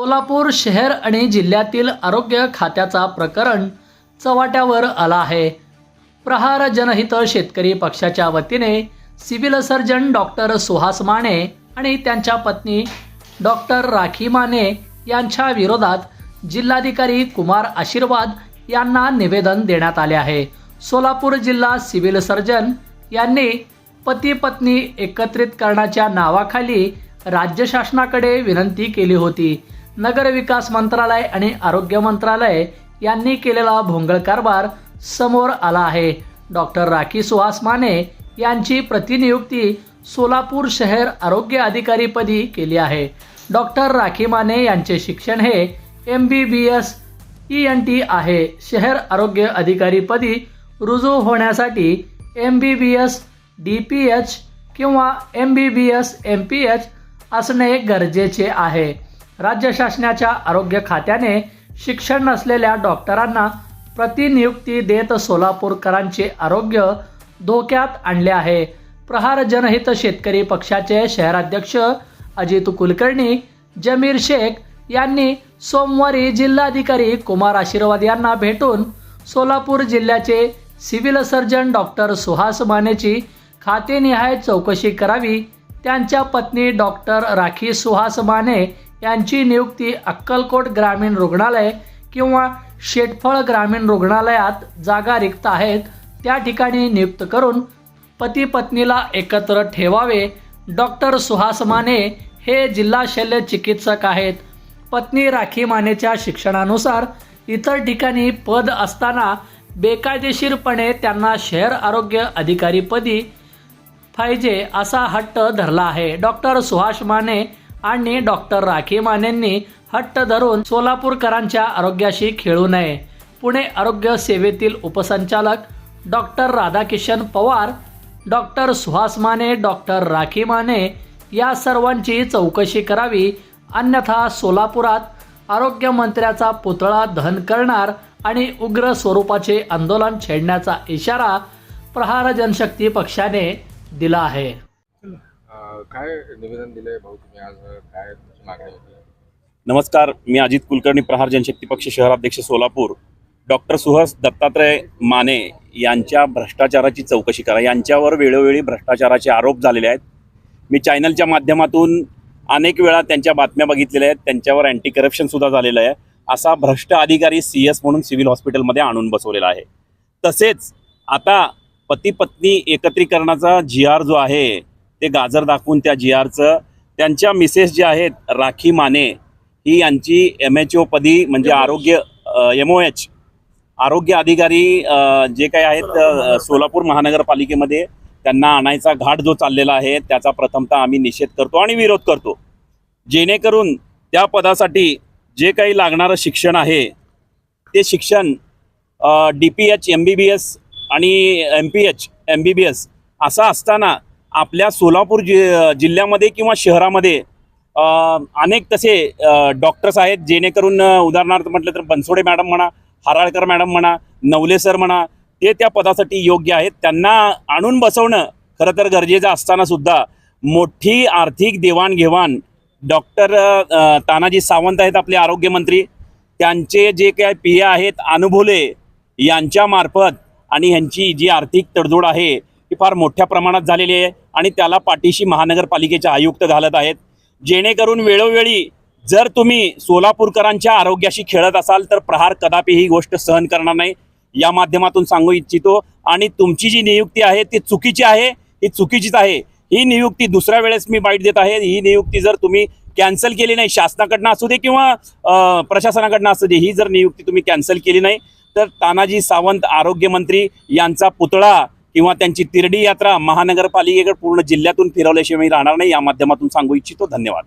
सोलापूर शहर आणि जिल्ह्यातील आरोग्य खात्याचा प्रकरण चव्हाट्यावर आला आहे. प्रहार जनहित शेतकरी पक्षाच्या वतीने civil surgeon doctor Suhas Mane आणि त्यांच्या पत्नी डॉक्टर राखी माने यांच्या विरोधात जिल्हाधिकारी कुमार आशीर्वाद यांना निवेदन देण्यात आले आहे. सोलापूर जिल्हा सिव्हिल सर्जन यांनी पती पत्नी एकत्रित करण्याच्या नावाखाली राज्य शासनाकडे विनंती केली होती. नगरविकास मंत्रालय आणि आरोग्य मंत्रालय यांनी केलेला भोंगळ कारभार समोर आला आहे. डॉक्टर राखी सुहास माने यांची प्रतिनियुक्ती सोलापूर शहर आरोग्य अधिकारीपदी केली आहे. डॉक्टर राखी माने यांचे शिक्षण हे M B B S E N T आहे. शहर आरोग्य अधिकारीपदी रुजू होण्यासाठी M B B S D P H किंवा M B B S M P H असणे गरजेचे आहे. राज्य शासनाच्या आरोग्य खात्याने शिक्षण नसलेल्या डॉक्टरांना प्रतिनियुक्ती देत सोलापूरकरांचे आरोग्य धोक्यात आणले आहे. प्रहार जनहित शेतकरी पक्षाचे शहराध्यक्ष अजित कुलकर्णी जमीर शेख यांनी सोमवारी जिल्हाधिकारी कुमार आशीर्वाद यांना भेटून सोलापूर जिल्ह्याचे सिव्हिल सर्जन डॉक्टर सुहास मानेची खातेनिहाय चौकशी करावी त्यांच्या पत्नी डॉक्टर राखी सुहास माने यांची नियुक्ती अक्कलकोट ग्रामीण रुग्णालय किंवा शेटफळ ग्रामीण रुग्णालयात जागा रिक्त आहेत त्या ठिकाणी नियुक्त करून पती पत्नीला एकत्र ठेवावे. डॉक्टर सुहास माने हे जिल्हा शल्य चिकित्सक आहेत. पत्नी राखी मानेच्या शिक्षणानुसार इतर ठिकाणी पद असताना बेकायदेशीरपणे त्यांना शहर आरोग्य अधिकारीपदी पाहिजे असा हट्ट धरला आहे. डॉक्टर सुहास माने आणि डॉक्टर राखी मानेंनी हट्ट धरून सोलापूरकरांच्या आरोग्याशी खेळू नये. पुणे आरोग्य सेवेतील उपसंचालक doctor Radhakishan Pawar doctor Suhas Mane doctor Rakhi Mane या सर्वांची चौकशी करावी अन्यथा सोलापुरात आरोग्यमंत्र्याचा पुतळा दहन करणार आणि उग्र स्वरूपाचे आंदोलन छेडण्याचा इशारा प्रहार जनशक्ती पक्षाने दिला आहे. काय निवेदन दिलंय भाऊ तुम्ही आज? काय तुमची मागणी होती? नमस्कार मी अजित कुलकर्णी प्रहार जनशक्ती पक्ष शहराध्यक्ष सोलापूर. डॉक्टर सुहास दत्तात्रय माने यांच्या भ्रष्टाचाराची चौकशी करा. यांच्यावर वेळोवेळी भ्रष्टाचाराचे आरोप झालेले आहेत. मी चॅनलच्या माध्यमातून अनेक वेळा त्यांच्या बातम्या बघितलेल्या आहेत. त्यांच्यावर अँटी करप्शनसुद्धा झालेलं आहे. असा भ्रष्ट अधिकारी सी एस म्हणून सिव्हिल हॉस्पिटलमध्ये आणून बसवलेला आहे. तसेच आता पती पत्नी एकत्रीकरणाचा जी आर जो आहे ते गाजर दाखवून त्या जी आरचं त्यांच्या मिसेस जे आहेत राखी माने ही यांची एम एच ओ पदी म्हणजे आरोग्य एम ओ एच आरोग्य अधिकारी जे काही आहेत सोलापूर महानगरपालिकेमध्ये त्यांना आणायचा घाट जो चाललेला आहे त्याचा प्रथमतः आम्ही निषेध करतो आणि विरोध करतो. जेणेकरून त्या पदासाठी जे काही लागणारं शिक्षण आहे ते शिक्षण D P H M B B S आणि M P H M B B S असं असताना आपल्या सोलापूर जि जिल्ह्यामध्ये किंवा शहरामध्ये अनेक तसे डॉक्टर्स आहेत जेणेकरून उदाहरणार्थ म्हटलं तर बनसोडे मॅडम म्हणा हराळकर मॅडम म्हणा नवले सर म्हणा ते त्या पदासाठी योग्य आहेत. त्यांना आणून बसवणं खरं तर गरजेचं असताना सुद्धा मोठी आर्थिक देवाणघेवाण डॉक्टर तानाजी सावंत आहेत आपले आरोग्यमंत्री. त्यांचे जे काय पी आहेत अनुभोले यांच्यामार्फत आणि ह्यांची जी आर्थिक तडजोड आहे फार मोठ्या प्रमाणात झालेली आहे आणि त्याला पाठीशी महानगरपालिकेचे आयुक्त घालत आहेत. जेणेकरून वेळोवेळी जर तुम्ही सोलापूरकरांच्या आरोग्याशी खेळत असाल तर प्रहार कदापि ही गोष्ट सहन करणार नाही. या माध्यमातून सांगू इच्छितो. आणि तुमची जी नियुक्ती आहे ती चुकीची आहे ही चुकीचीच आहे. ही नियुक्ती दुसऱ्या वेळेस मी बाईट देत आहे. ही नियुक्ती जर तुम्ही कॅन्सल केली नाही शासनाकडनं असू दे किंवा प्रशासनाकडनं असू दे ही जर नियुक्ती तुम्ही कॅन्सल केली नाही तर तानाजी सावंत आरोग्यमंत्री यांचा पुतळा किंवा त्यांची तिरडी यात्रा महानगरपालिकेकडे पूर्ण जिल्ह्यातून फिरवल्याशिवाय मी राहणार नाही या माध्यमातून सांगू इच्छितो. धन्यवाद.